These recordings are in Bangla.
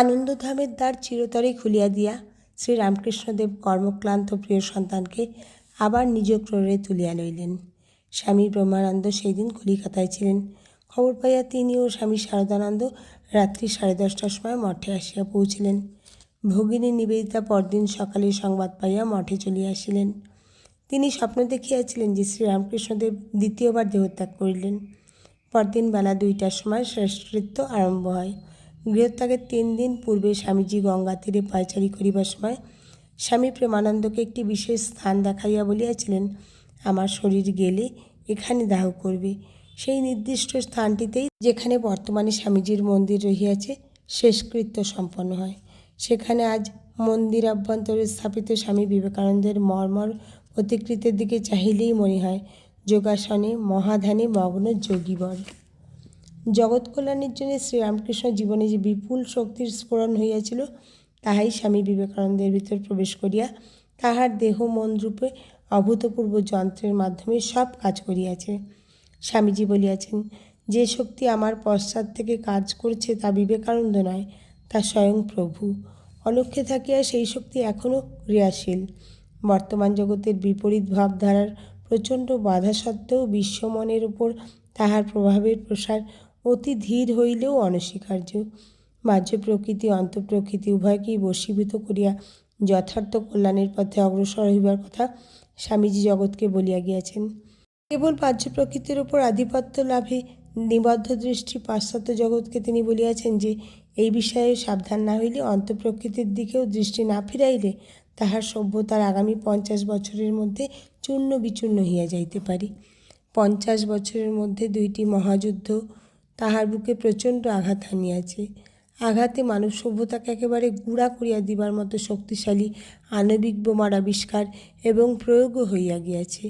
আনন্দধামের দ্বার চিরতরে খুলিয়া দিয়া শ্রীরামকৃষ্ণদেব কর্মক্লান্ত প্রিয় সন্তানকে আবার নিজ ক্রোড়ে তুলিয়া লইলেন। স্বামী ব্রহ্মানন্দ সেই দিন কলিকাতায় ছিলেন। খবর পাইয়া তিনি ও স্বামী শারদানন্দ রাত্রি সাড়ে দশটার সময় মঠে আসিয়া পৌঁছিলেন। ভগিনী নিবেদিতা পরদিন সকালে সংবাদ পাইয়া মঠে চলিয়া আসিলেন। তিনি স্বপ্ন দেখিয়াছিলেন যে শ্রীরামকৃষ্ণদেব দ্বিতীয়বার দেহত্যাগ করিলেন। পরদিন বেলা দুইটার সময় শ্রেষ্ঠৃত্ব আরম্ভ হয়। গৃহত্যাগের তিন দিন পূর্বে স্বামীজি গঙ্গা তীরে পায়চারি করিবার সময় স্বামী প্রেমানন্দকে একটি বিশেষ স্থান দেখাইয়া বলিয়াছিলেন, আমার শরীর গেলে এখানে দাহ করবে। সেই নির্দিষ্ট স্থানটিতেই যেখানে বর্তমানে স্বামীজির মন্দির রহিয়াছে, শেষকৃত্য সম্পন্ন হয়। সেখানে আজ মন্দির অভ্যন্তরে স্থাপিত স্বামী বিবেকানন্দের মর্মর প্রতিকৃতির দিকে চাহিলেই মনে হয়, যোগাসনে মহাধানে মগ্ন যোগীবর। জগৎ কল্যাণের জন্য শ্রীরামকৃষ্ণ জীবনে যে বিপুল শক্তির স্ফোরণ হইয়াছিল, তাহাই স্বামী বিবেকানন্দের ভিতর প্রবেশ করিয়া তাহার দেহ, মন রূপে অভূতপূর্ব যন্ত্রের মাধ্যমে সব কাজ করিয়াছে। স্বামীজি বলিয়াছেন, যে শক্তি আমার পশ্চাৎ থেকে কাজ করছে তা বিবেকানন্দ নয়, তা স্বয়ং প্রভু। অলক্ষ্যে থাকিয়া সেই শক্তি এখনও ক্রিয়াশীল। বর্তমান জগতের বিপরীত ভাবধারার প্রচণ্ড বাধা সত্ত্বেও বিশ্বমনের উপর তাহার প্রভাবের প্রসার অতি ধীর হইলেও অনস্বীকার্য। বাহ্য প্রকৃতি, অন্তঃপ্রকৃতি উভয়কেই বশীভূত করিয়া যথার্থ কল্যাণের পথে অগ্রসর হইবার কথা স্বামীজি জগৎকে বলিয়া গিয়াছেন। কেবল বাহ্য প্রকৃতির উপর আধিপত্য লাভে নিবদ্ধ দৃষ্টি পাশ্চাত্য জগৎকে তিনি বলিয়াছেন যে, এই বিষয়ে সাবধান না হইলে অন্তঃপ্রকৃতির দিকেও দৃষ্টি না ফিরাইলে তাহার সভ্যতার আগামী পঞ্চাশ বছরের মধ্যে চূর্ণ বিচূর্ণ হইয়া যাইতে পারে। পঞ্চাশ বছরের মধ্যে দুইটি মহাযুদ্ধ তাহার বুকে প্রচণ্ড আঘাত হানিয়াছে। আঘাতে মানব সভ্যতাকে একেবারে গুঁড়া করিয়া দিবার মতো শক্তিশালী আণবিক বোমার আবিষ্কার এবং প্রয়োগও হইয়া গিয়াছে।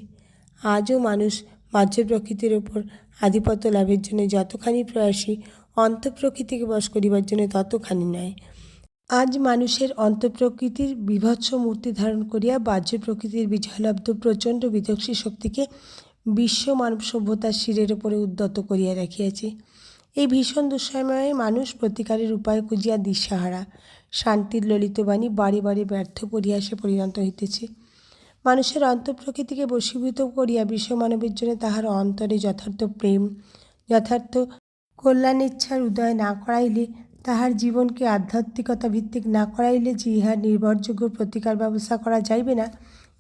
আজও মানুষ বাহ্য প্রকৃতির ওপর আধিপত্য লাভের জন্য যতখানি প্রয়াসী অন্তঃপ্রকৃতিকে বশ করিবার জন্য ততখানি নয় আজ মানুষের অন্তঃপ্রকৃতির বিভৎস মূর্তি ধারণ করিয়া বাহ্য প্রকৃতির বিজয়লব্ধ প্রচণ্ড বিধ্বংসী শক্তিকে বিশ্ব মানব সভ্যতার শিরের উপরে উদ্যত করিয়া রাখিয়াছে এই ভীষণ দুঃসময়ে মানুষ প্রতিকারের উপায় খুঁজিয়া দিশাহারা। শান্তির ললিত বাণী বারে বারে ব্যর্থ পরিহাসে পরিণত হইতেছে। মানুষের অন্তঃপ্রকৃতিকে বশীভূত করিয়া বিশ্ব মানবের জন্য তাহার অন্তরে যথার্থ প্রেম, যথার্থ কল্যাণ ইচ্ছার উদয় না করাইলে, তাহার জীবনকে আধ্যাত্মিকতা ভিত্তিক না করাইলে যে ইহার নির্ভরযোগ্য প্রতিকার ব্যবস্থা করা যাইবে না,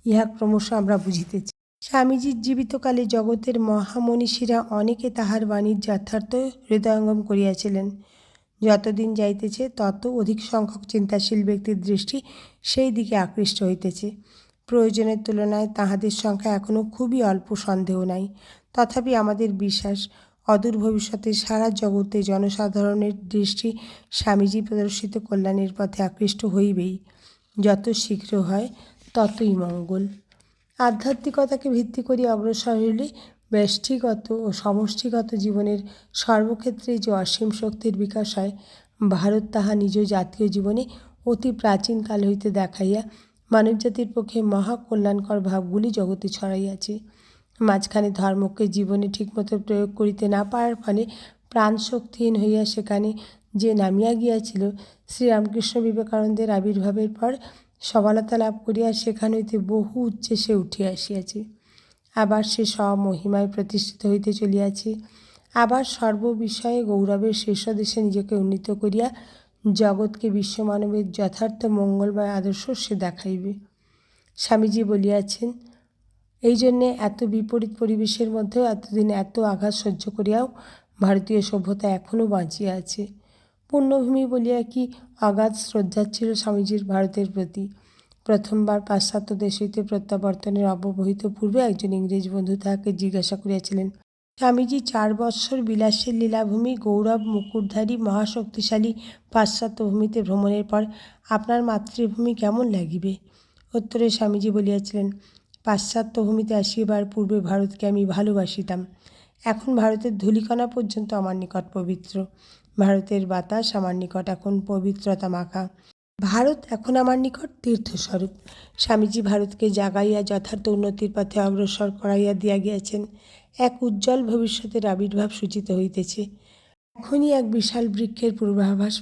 ইহা ক্রমশ আমরা বুঝিতেছি। স্বামীজির জীবিতকালে জগতের মহামনীষীরা অনেকে তাহার বাণীর যথার্থ হৃদয়ঙ্গম করিয়াছিলেন। যতদিন যাইতেছে, তত অধিক সংখ্যক চিন্তাশীল ব্যক্তির দৃষ্টি সেই দিকে আকৃষ্ট হইতেছে। প্রয়োজনের তুলনায় তাহাদের সংখ্যা এখনও খুবই অল্প, সন্দেহ নাই। তথাপি আমাদের বিশ্বাস, অদূর ভবিষ্যতে সারা জগতে জনসাধারণের দৃষ্টি স্বামীজি প্রদর্শিত কল্যাণের পথে আকৃষ্ট হইবেই। যত শীঘ্র হয়, ততই মঙ্গল। আধ্যাত্মিকতাকে ভিত্তি করে অগ্রসর হইলে ব্যষ্টিগত ও সমষ্টিগত জীবনের সর্বক্ষেত্রে যে অসীম শক্তির বিকাশ হয়, ভারত তাহা নিজ জাতীয় জীবনে অতি প্রাচীনকাল হইতে দেখাইয়া মানবজাতির পক্ষে মহাকল্যাণকর ভাবগুলি জগতে ছড়াইয়াছে। মাঝখানে ধর্মকে জীবনে ঠিকমতো প্রয়োগ করিতে না পারার ফলে প্রাণ শক্তিহীন হইয়া সেখানে যে নামিয়া গিয়াছিল, শ্রীরামকৃষ্ণ বিবেকানন্দের আবির্ভাবের পর সবলতা লাভ করিয়া সেখান হইতে বহু উচ্চে সে উঠিয়া আসিয়াছে। আবার সে স্বমহিমায় প্রতিষ্ঠিত হইতে চলিয়াছে। আবার সর্ববিষয়ে গৌরবের শীর্ষ দেশে নিজেকে উন্নীত করিয়া জগৎকে বিশ্বমানবের যথার্থ মঙ্গলময় আদর্শ সে দেখাইবে। স্বামীজি বলিয়াছেন, এই জন্যে এত বিপরীত পরিবেশের মধ্যেও এতদিন এত আঘাত সহ্য করিয়াও ভারতীয় সভ্যতা এখনও বাঁচিয়া আছে। পুণ্যভূমি বলিয়া কি অগাধ শ্রদ্ধা ছিল স্বামীজির ভারতের প্রতি। প্রথমবার পাশ্চাত্য দেশ হইতে প্রত্যাবর্তনের অব্যবহিত পূর্বে একজন ইংরেজ বন্ধু তাহাকে জিজ্ঞাসা করিয়াছিলেন, স্বামীজি, চার বৎসর বিলাসের লীলাভূমি গৌরব, মুকুটধারী, মহাশক্তিশালী পাশ্চাত্য ভূমিতে ভ্রমণের পর আপনার মাতৃভূমি কেমন লাগিবে? উত্তরে স্বামীজি বলিয়াছিলেন, পাশ্চাত্য ভূমিতে আসিবার পূর্বে ভারতকে আমি ভালোবাসিতাম। এখন ভারতের ধূলিকণা পর্যন্ত আমার নিকট পবিত্র। ভারতের বাতাস আমার নিকট এখন পবিত্রতা মাখা। ভারত এখন আমার নিকট তীর্থস্বরূপ। স্বামীজি ভারতকে জাগাইয়া যথার্থ উন্নতির পথে অগ্রসর করাইয়া দিয়া গিয়াছেন। এক উজ্জ্বল ভবিষ্যতের আবির্ভাব সূচিত হইতেছে। এখনই এক বিশাল বৃক্ষের পূর্বাভাস